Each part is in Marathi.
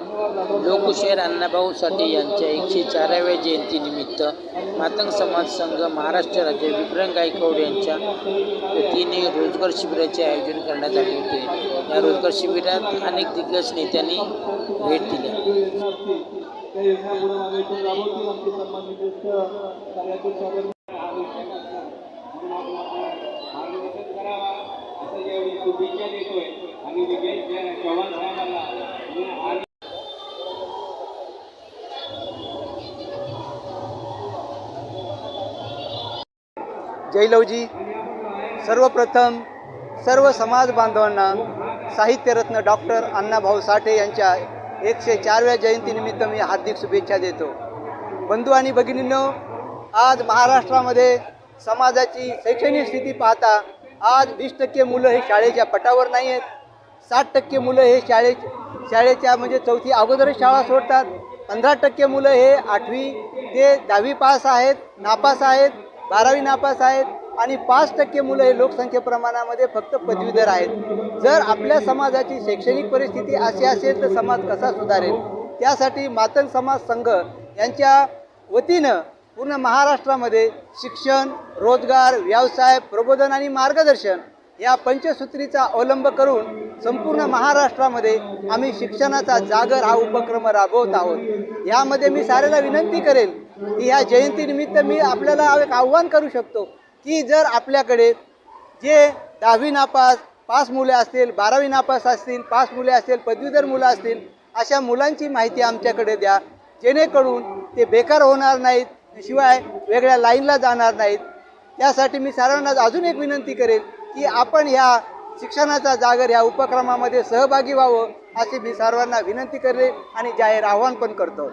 लोकशाहीर अण्णाभाऊ साठे यांच्या एकशे चाराव्या जयंतीनिमित्त मातंग समाज संघ महाराष्ट्र राज्य विक्रम गायकवाड यांच्या वतीने रोजगार शिबिराचे आयोजन करण्यात आले होते. या रोजगार शिबिरात अनेक दिग्गज नेत्यांनी भेट दिली. शुभेच्छा देतोय. आणि विजय चव्हाण साहेबांना जयलवजी सर्वप्रथम सर्व समाज बांधवांना साहित्यरत्न डॉक्टर अण्णाभाऊ साठे यांच्या एकशे चारव्या जयंतीनिमित्त मी हार्दिक शुभेच्छा देतो. बंधू आणि भगिनींनो आज महाराष्ट्रामध्ये समाजाची शैक्षणिक स्थिती पाहता आज वीस टक्के मुलं हे शाळेच्या पटावर नाही आहेत. साठ टक्के मुलं हे शाळे शाळेच्या म्हणजे चौथी अगोदरच शाळा सोडतात. पंधरा टक्के मुलं हे आठवी ते दहावी पास आहेत नापास आहेत. बारावी नापास आहेत आणि पाच टक्के मुलं हे लोकसंख्ये प्रमाणामध्ये फक्त पदवीधर आहेत. जर आपल्या समाजाची शैक्षणिक परिस्थिती अशी असेल तर समाज कसा सुधारेल? त्यासाठी मातंग समाज संघ यांच्या वतीनं पूर्ण महाराष्ट्रामध्ये शिक्षण रोजगार व्यवसाय प्रबोधन आणि मार्गदर्शन या पंचसूत्रीचा अवलंब करून संपूर्ण महाराष्ट्रामध्ये आम्ही शिक्षणाचा जागर हा उपक्रम राबवत आहोत. यामध्ये मी साऱ्याला विनंती करेल की ह्या जयंतीनिमित्त मी आपल्याला एक आव्हान करू शकतो की जर आपल्याकडे जे दहावी नापास पाच मुले असतील बारावी नापास असतील पाच मुले असतील पदवीधर मुलं असतील अशा मुलांची माहिती आमच्याकडे द्या. जेणेकरून ते बेकार होणार नाहीत शिवाय वेगळ्या लाईनला जाणार नाहीत. त्यासाठी मी सर्वांना अजून एक विनंती करेल की आपण ह्या शिक्षणाचा जागर ह्या उपक्रमामध्ये सहभागी व्हावं अशी मी सर्वांना विनंती करेल आणि जाहीर आव्हान पण करतो.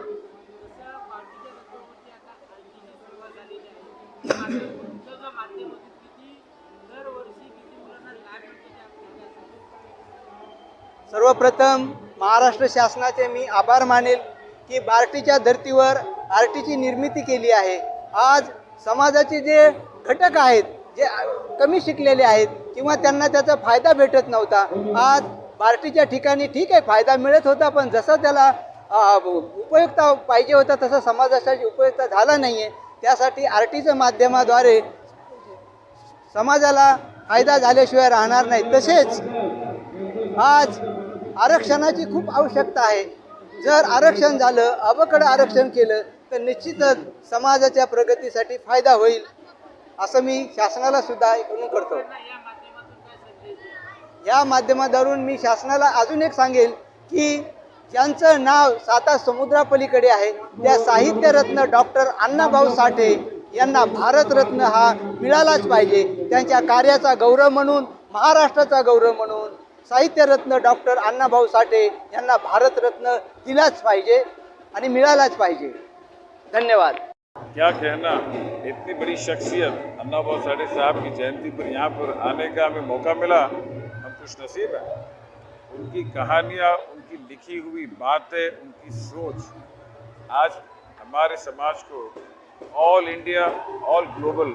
सर्वप्रथम महाराष्ट्र शासनाचे मी आभार मानेल की बार्टीच्या धर्तीवर आर टीची निर्मिती केली आहे. आज समाजाचे जे घटक आहेत जे कमी शिकलेले आहेत किंवा त्यांना त्याचा फायदा भेटत नव्हता आज पार्टीच्या ठिकाणी ठीक आहे फायदा मिळत होता पण जसा त्याला अ, उपयुक्ता पाहिजे होता तसा समाजासाठी उपयुक्ता झाला नाही आहे त्यासाठी आर टीच्या माध्यमाद्वारे समाजाला फायदा झाल्याशिवाय राहणार नाही. तसेच आज आरक्षणाची खूप आवश्यकता आहे. जर आरक्षण झालं अबकडं आरक्षण केलं तर निश्चितच समाजाच्या प्रगतीसाठी फायदा होईल. असं मी शासनाला सुद्धा विनंती करतो. या माध्यमाद्वारून मी शासनाला अजून एक सांगेल की ज्यांचं नाव साता समुद्रापलीकडे आहे त्या साहित्यरत्न डॉक्टर अण्णाभाऊ साठे यांना भारतरत्न हा मिळालाच पाहिजे. त्यांच्या कार्याचा गौरव म्हणून महाराष्ट्राचा गौरव म्हणून साहित्यरत्न डॉक्टर अण्णाभाऊ साठे यांना भारतरत्न दिलाच पाहिजे आणि मिळालाच पाहिजे. धन्यवाद. क्या कहना? इतनी बड़ी शख्सियत अन्ना भाऊ साठे साहब की जयंती पर यहाँ पर आने का हमें मौका मिला। हम खुश नसीब हैं। उनकी कहानियाँ, उनकी लिखी हुई बातें, उनकी सोच आज हमारे समाज को ऑल इंडिया ऑल ग्लोबल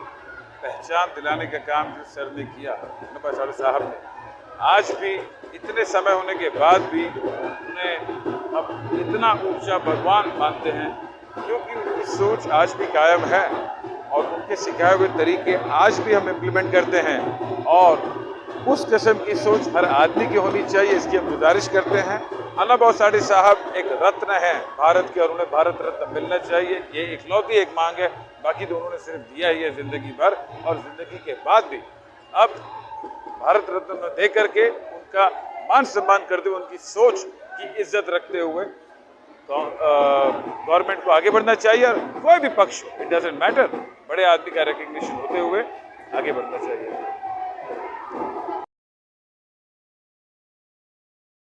पहचान दिलाने का काम जो सर ने किया अन्ना भाई साठे साहब ने। आज भी, इतने समय होने के बाद भी उन्हें अब इतना ऊँचा भगवान मानते हैं। क्योंकि उनकी सोच आज भी कायम है और उनके सिखाए हुए तरीके आज भी हम इम्प्लीमेंट करते हैं और उस किस्म की सोच हर आदमी की होनी चाहिए, इसकी हम गुजारिश करते हैं। भाऊ साठे साहब एक रत्न है भारत के और उन्हें भारत रत्न मिलना चाहिए, ये इकलौती एक मांग है। बाकी तो उन्होंने सिर्फ़ दिया ही है ज़िंदगी भर और ज़िंदगी के बाद भी। अब भारत रत्न दे करके उनका मान सम्मान करते हुए उनकी सोच की इज़्ज़त रखते हुए गवर्नमेंट को आगे बढ़ना चाहिए और कोई भी पक्ष इट डजेंट मैटर बड़े आदमी का रिकग्निशन होते हुए आगे बढ़ना चाहिए।